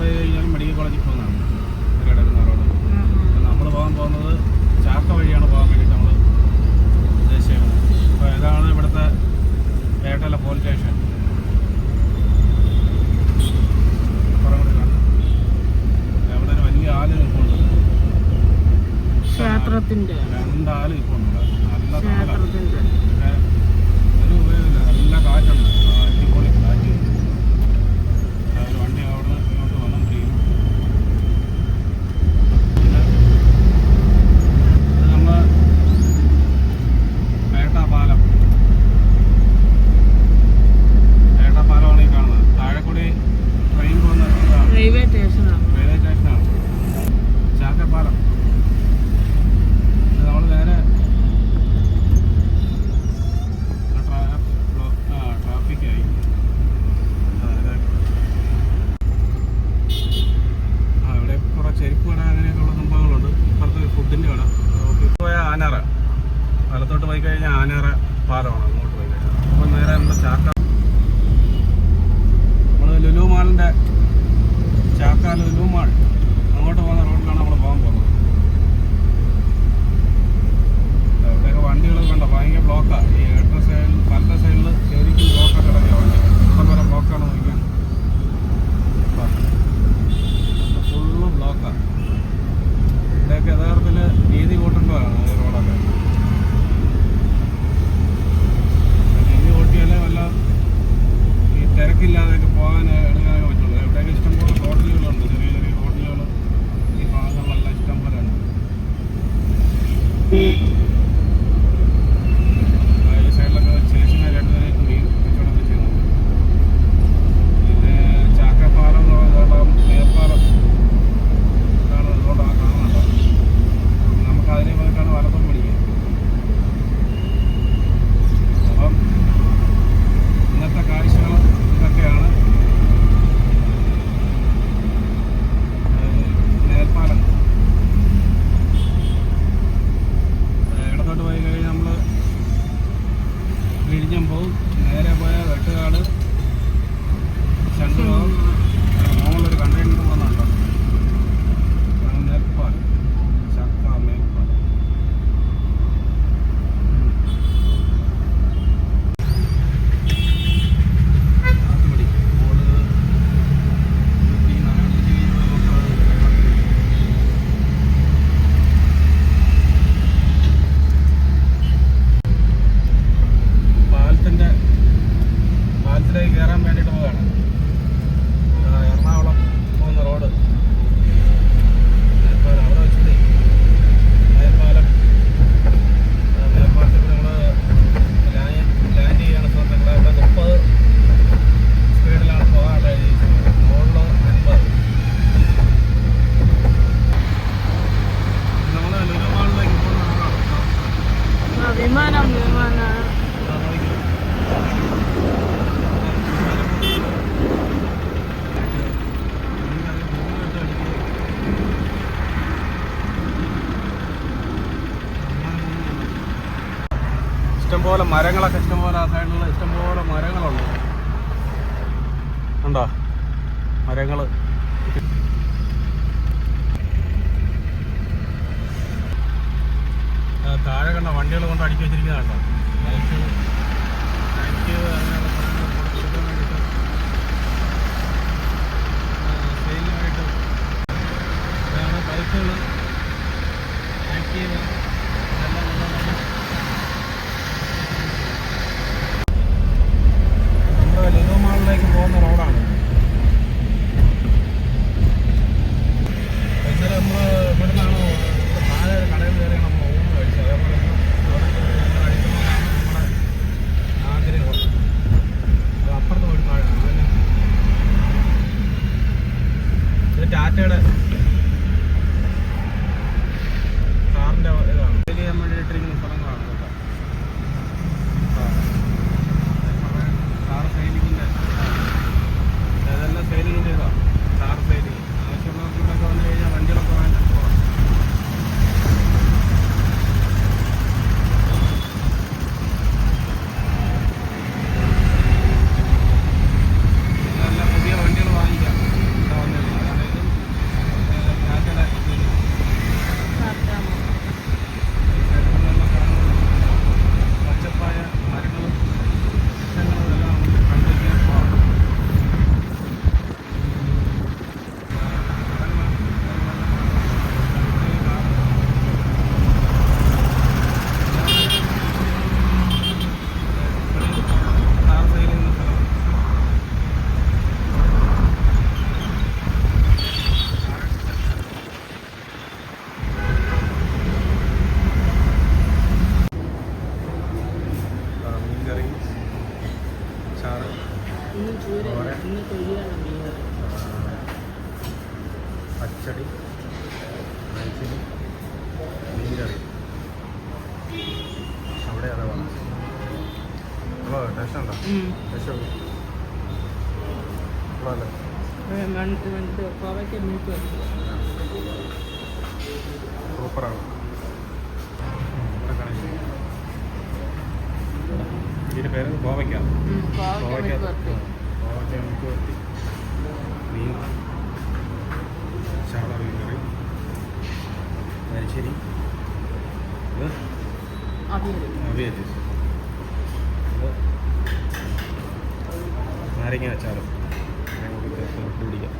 വരുന്നത് കഴിഞ്ഞാൽ മെഡിക്കൽ കോളേജിൽ പോകുന്നതാണ്. കിടക്കുന്ന നമ്മൾ പോകാൻ പോകുന്നത് ചാക്ക വഴിയാണ് പോകാൻ വേണ്ടിയിട്ട് നമ്മൾ ഉദ്ദേശിക്കുന്നത് അപ്പോൾ ഇതാണ് ഇവിടുത്തെ പേട്ടല പോലീസ് സ്റ്റേഷൻ രണ്ടാലും ഇപ്പൊ ഉണ്ട് നല്ല ഇഷ്ടംപോലെ മരങ്ങളൊക്കെ ഇഷ്ടംപോലെ ആ സൈഡിലുള്ള ഇഷ്ടംപോലെ മരങ്ങളുണ്ട്. ഉണ്ടോ മരങ്ങൾ താഴെ കണ്ട വണ്ടികൾ കൊണ്ട് അടിച്ചു വെച്ചിരിക്കുന്നതാണ് കേട്ടോ ഫ്ലാറ്റുകൾ അച്ചാറ് പച്ചടി മത്സ്യം മീൻ അവിടെ അതാ വന്നത് ഹലോ ഉണ്ടോ ടേസ്റ്റ് ഉള്ളതല്ലേ ഇതിന്റെ പേര് ഗോവയ്ക്ക കോവയ്ക്ക മീറ്റ് ഗോവയ്ക്ക മീൻ ചാള കറി അവിയൽ നാരങ്ങ അച്ചാറും. കൂടി ചേർത്ത് പിടിക്കാം